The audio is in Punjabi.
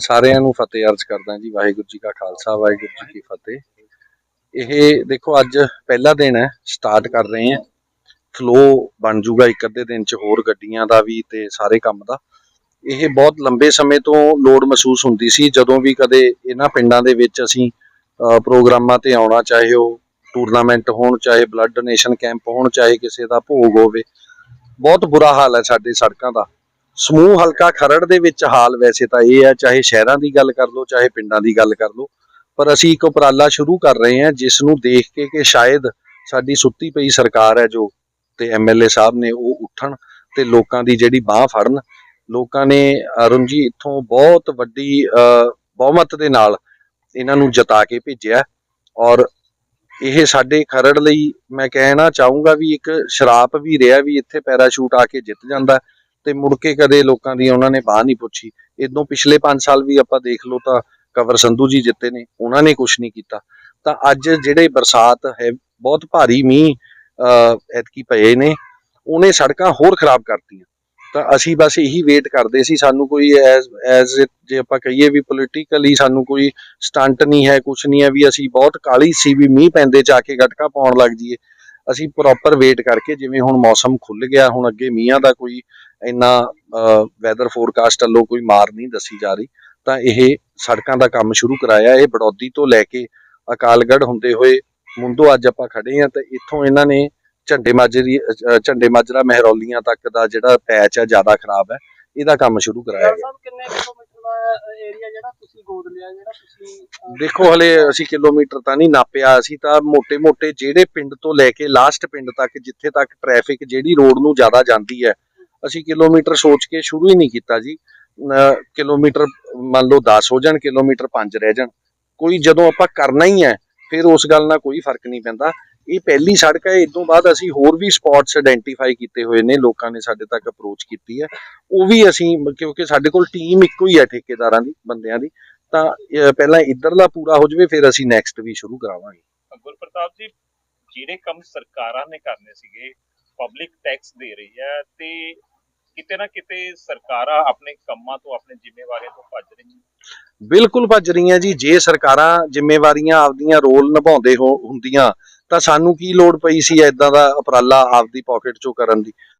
ਸਾਰਿਆਂ ਨੂੰ ਫਤਿਹ ਅਰਜ਼ ਕਰਦਾ ਜੀ, ਵਾਹਿਗੁਰੂ ਜੀ ਕਾ ਖਾਲਸਾ, ਵਾਹਿਗੁਰੂ ਜੀ ਕੀ ਫਤਿਹ। ਇਹ ਦੇਖੋ, ਅੱਜ ਪਹਿਲਾ ਦਿਨ ਹੈ ਸਟਾਰਟ ਕਰ ਰਹੇ ਹਾਂ। ਫਲੋ ਬਣ ਜੂਗਾ ਇੱਕ ਅੱਧੇ ਦਿਨ ਚ, ਹੋਰ ਗੱਡੀਆਂ ਦਾ ਵੀ ਤੇ ਸਾਰੇ ਕੰਮ ਦਾ। ਇਹ ਬਹੁਤ ਲੰਬੇ ਸਮੇਂ ਤੋਂ ਲੋੜ ਮਹਿਸੂਸ ਹੁੰਦੀ ਸੀ, ਜਦੋਂ ਵੀ ਕਦੇ ਇਹਨਾਂ ਪਿੰਡਾਂ ਦੇ ਵਿੱਚ ਅਸੀਂ ਪ੍ਰੋਗਰਾਮਾਂ ਤੇ ਆਉਣਾ, ਚਾਹੇ ਉਹ ਟੂਰਨਾਮੈਂਟ ਹੋਣ, ਚਾਹੇ ਬਲੱਡ ਡੋਨੇਸ਼ਨ ਕੈਂਪ ਹੋਣ, ਚਾਹੇ ਕਿਸੇ ਦਾ ਭੋਗ ਹੋਵੇ। ਬਹੁਤ ਬੁਰਾ ਹਾਲ ਹੈ ਸਾਡੇ ਸੜਕਾਂ ਦਾ। ਸਮੂਹ ਹਲਕਾ ਖਰੜ ਦੇ ਵਿੱਚ ਹਾਲ ਵੈਸੇ ਤਾਂ ਇਹ ਹੈ ਚਾਹੇ ਸ਼ਹਿਰਾਂ ਦੀ ਗੱਲ ਕਰ ਲਓ ਚਾਹੇ ਪਿੰਡਾਂ ਦੀ ਗੱਲ ਕਰ ਲਓ ਪਰ ਅਸੀਂ ਇੱਕ ਉਪਰਾਲਾ ਸ਼ੁਰੂ ਕਰ ਰਹੇ ਹਾਂ ਜਿਸ ਨੂੰ ਦੇਖ ਕੇ ਕਿ ਸ਼ਾਇਦ ਸਾਡੀ ਸੁੱਤੀ ਪਈ ਸਰਕਾਰ ਹੈ ਜੋ ਤੇ ਐਮਐਲਏ ਸਾਹਿਬ ਨੇ ਉਹ ਉੱਠਣ ਤੇ ਲੋਕਾਂ ਦੀ ਜਿਹੜੀ ਬਾਹ ਫੜਨ ਲੋਕਾਂ ਨੇ ਅਰੁਣ ਜੀ ਇੱਥੋਂ ਬਹੁਤ ਵੱਡੀ ਅ, ਬਹੁਮਤ ਦੇ ਨਾਲ ਇਹਨਾਂ ਨੂੰ ਜਿਤਾ ਕੇ ਭੇਜਿਆ ਔਰ ਇਹ ਸਾਡੇ ਖਰੜ ਲਈ ਮੈਂ ਕਹਿਣਾ ਚਾਹੂੰਗਾ ਵੀ ਇੱਕ ਸ਼ਰਾਪ ਵੀ ਰਿਹਾ ਵੀ ਇੱਥੇ ਪੈਰਾਸ਼ੂਟ ਆ ਕੇ ਜਿੱਤ ਜਾਂਦਾ। ਤੇ ਮੁੜ ਕੇ ਕਦੇ ਲੋਕਾਂ ਦੀ ਉਹਨਾਂ ਨੇ ਬਾਹ ਨਹੀਂ ਪੁੱਛੀ। ਇਦੋਂ ਪਿਛਲੇ 5 ਸਾਲ ਵੀ ਆਪਾਂ ਦੇਖ ਲਓ ਤਾਂ ਕਵਰ ਸੰਧੂ ਜੀ ਜਿੱਤੇ ਨੇ, ਉਹਨਾਂ ਨੇ ਕੁਝ ਨਹੀਂ ਕੀਤਾ। ਤਾਂ ਅੱਜ ਜਿਹੜੇ ਬਰਸਾਤ ਹੈ, ਬਹੁਤ ਭਾਰੀ ਮੀਂਹ ਐਤਕੀ ਪਏ ਨੇ, ਉਹਨੇ ਸੜਕਾਂ ਹੋਰ ਖਰਾਬ ਕਰਤੀਆਂ। ਤਾਂ ਅਸੀਂ ਬਸ ਇਹੀ ਵੇਟ ਕਰਦੇ ਸੀ, ਸਾਨੂੰ ਕੋਈ ਐਜ਼ ਐਜ਼ ਜੇ ਆਪਾਂ ਕਹੀਏ ਵੀ ਪੋਲੀਟੀਕਲੀ ਸਾਨੂੰ ਕੋਈ ਸਟੰਟ ਨਹੀਂ ਹੈ ਕੁਝ ਨਹੀਂ ਹੈ, ਵੀ ਅਸੀਂ ਬਹੁਤ ਕਾਲੀ ਸੀ ਵੀ ਮੀਂਹ ਪੈਂਦੇ ਚ ਆ ਕੇ ਗਟਕਾ ਪਾਉਣ ਲੱਗ ਜਾਈਏ। ਅਸੀਂ ਪ੍ਰੋਪਰ ਵੇਟ ਕਰਕੇ ਜਿਵੇਂ ਹੁਣ ਮੌਸਮ ਖੁੱਲ ਗਿਆ, ਹੁਣ ਅੱਗੇ ਮੀਂਹਾਂ ਦਾ ਕੋਈ ਇੰਨਾ ਵੈਦਰ ਫੋਰਕਾਸਟ ਵੱਲੋਂ ਕੋਈ ਮਾਰ ਨਹੀਂ ਦੱਸੀ ਜਾ ਰਹੀ, ਤਾਂ ਇਹ ਸੜਕਾਂ ਦਾ ਕੰਮ ਸ਼ੁਰੂ ਕਰਾਇਆ। ਇਹ ਬੜੌਦੀ ਤੋਂ ਲੈ ਕੇ ਅਕਾਲਗੜ੍ਹ ਹੁੰਦੇ ਹੋਏ ਮੁੰਡੋ ਅੱਜ ਆਪਾਂ ਖੜੇ ਆ ਤਾਂ ਇੱਥੋਂ ਇਹਨਾਂ ਨੇ ਝੰਡੇ ਮਾਜਰੀ ਝੰਡੇ ਮਾਜਰਾ ਮਹਿਰੌਲੀਆਂ ਤੱਕ ਦਾ ਜਿਹੜਾ ਪੈਚ ਹੈ ਜ਼ਿਆਦਾ ਖਰਾਬ ਹੈ, ਇਹਦਾ ਕੰਮ ਸ਼ੁਰੂ ਕਰਾਇਆ ਗਿਆ। ਦੇਖੋ, ਹਲੇ ਅਸੀਂ ਕਿਲੋਮੀਟਰ ਤਾਂ ਨਹੀਂ ਨਾਪਿਆ। ਅਸੀਂ ਤਾਂ ਮੋٹے-ਮੋٹے ਜਿਹੜੇ ਪਿੰਡ ਤੋਂ ਲੈ ਕੇ ਲਾਸਟ ਪਿੰਡ ਤੱਕ, ਜਿੱਥੇ ਤੱਕ ਟ੍ਰੈਫਿਕ ਜਿਹੜੀ ਰੋਡ ਨੂੰ ਜ਼ਿਆਦਾ ਜਾਂਦੀ ਹੈ, ਅਸੀਂ ਕਿਲੋਮੀਟਰ ਸੋਚ ਕੇ ਸ਼ੁਰੂ ਹੀ ਨਹੀਂ ਕੀਤਾ ਜੀ। ਕਿਲੋਮੀਟਰ ਮੰਨ ਲਓ 10 ਹੋ ਜਾਣ, ਕਿਲੋਮੀਟਰ 5 ਰਹਿ ਜਾਣ। ਕੋਈ ਜਦੋਂ ਆਪਾਂ ਕਰਨਾ ਹੀ ਹੈ, ਫਿਰ ਉਸ ਗੱਲ ਨਾਲ ਕੋਈ ਫ਼ਰਕ ਨਹੀਂ ਪੈਂਦਾ। ਇਹ ਪਹਿਲੀ ਸੜਕ ਹੈ ਇਸ ਤੋਂ ਬਾਅਦ ਅਸੀਂ ਹੋਰ ਵੀ ਸਪੌਟਸ ਆਇਡੈਂਟੀਫਾਈ ਕੀਤੇ ਹੋਏ ਨੇ ਲੋਕਾਂ ਨੇ ਸਾਡੇ ਤੱਕ ਅਪਰੋਚ ਕੀਤੀ ਹੈ। ਉਹ ਵੀ ਅਸੀਂ ਕਿਉਂਕਿ ਸਾਡੇ ਕੋਲ ਟੀਮ ਇੱਕੋ ਹੀ ਹੈ ਠੇਕੇਦਾਰਾਂ ਦੀ ਬੰਦਿਆਂ ਦੀ। ਤਾਂ ਪਹਿਲਾਂ ਇੱਧਰਲਾ ਪੂਰਾ ਹੋ ਜਾਵੇ ਫਿਰ ਅਸੀਂ ਨੈਕਸਟ ਵੀ ਸ਼ੁਰੂ ਕਰਾਵਾਂਗੇ। ਗੁਰਪ੍ਰਤਾਪ ਜੀ ਜਿਹੜੇ ਕੰਮ ਸਰਕਾਰਾਂ ਨੇ ਕਰਨੇ ਸੀਗੇ ਪਬਲਿਕ ਟੈਕਸ ਦੇ ਰਹੀ ਹੈ ਤੇ ਕਿਤੇ ਨਾ ਕਿਤੇ ਸਰਕਾਰਾਂ ਆਪਣੇ ਕੰਮਾਂ ਤੋਂ ਆਪਣੇ ਜ਼ਿੰਮੇਵਾਰੀਆਂ ਤੋਂ ਭੱਜ ਰਹੀਆਂ ਬਿਲਕੁਲ ਭੱਜ ਰਹੀਆਂ ਜੀ। ਜੇ ਸਰਕਾਰਾਂ ਜ਼ਿੰਮੇਵਾਰੀਆਂ ਆਪਦੀਆਂ ਰੋਲ ਨਿਭਾਉਂਦੇ ਹੋ ਹੁੰਦੀਆਂ ਤਾਂ ਸਾਨੂੰ ਕੀ ਲੋੜ ਪਈ ਸੀ ਐਦਾਂ ਦਾ ਉਪਰਾਲਾ ਆਪਦੀ ਪਾਕਟ ਚੋਂ ਕਰਨ ਦੀ?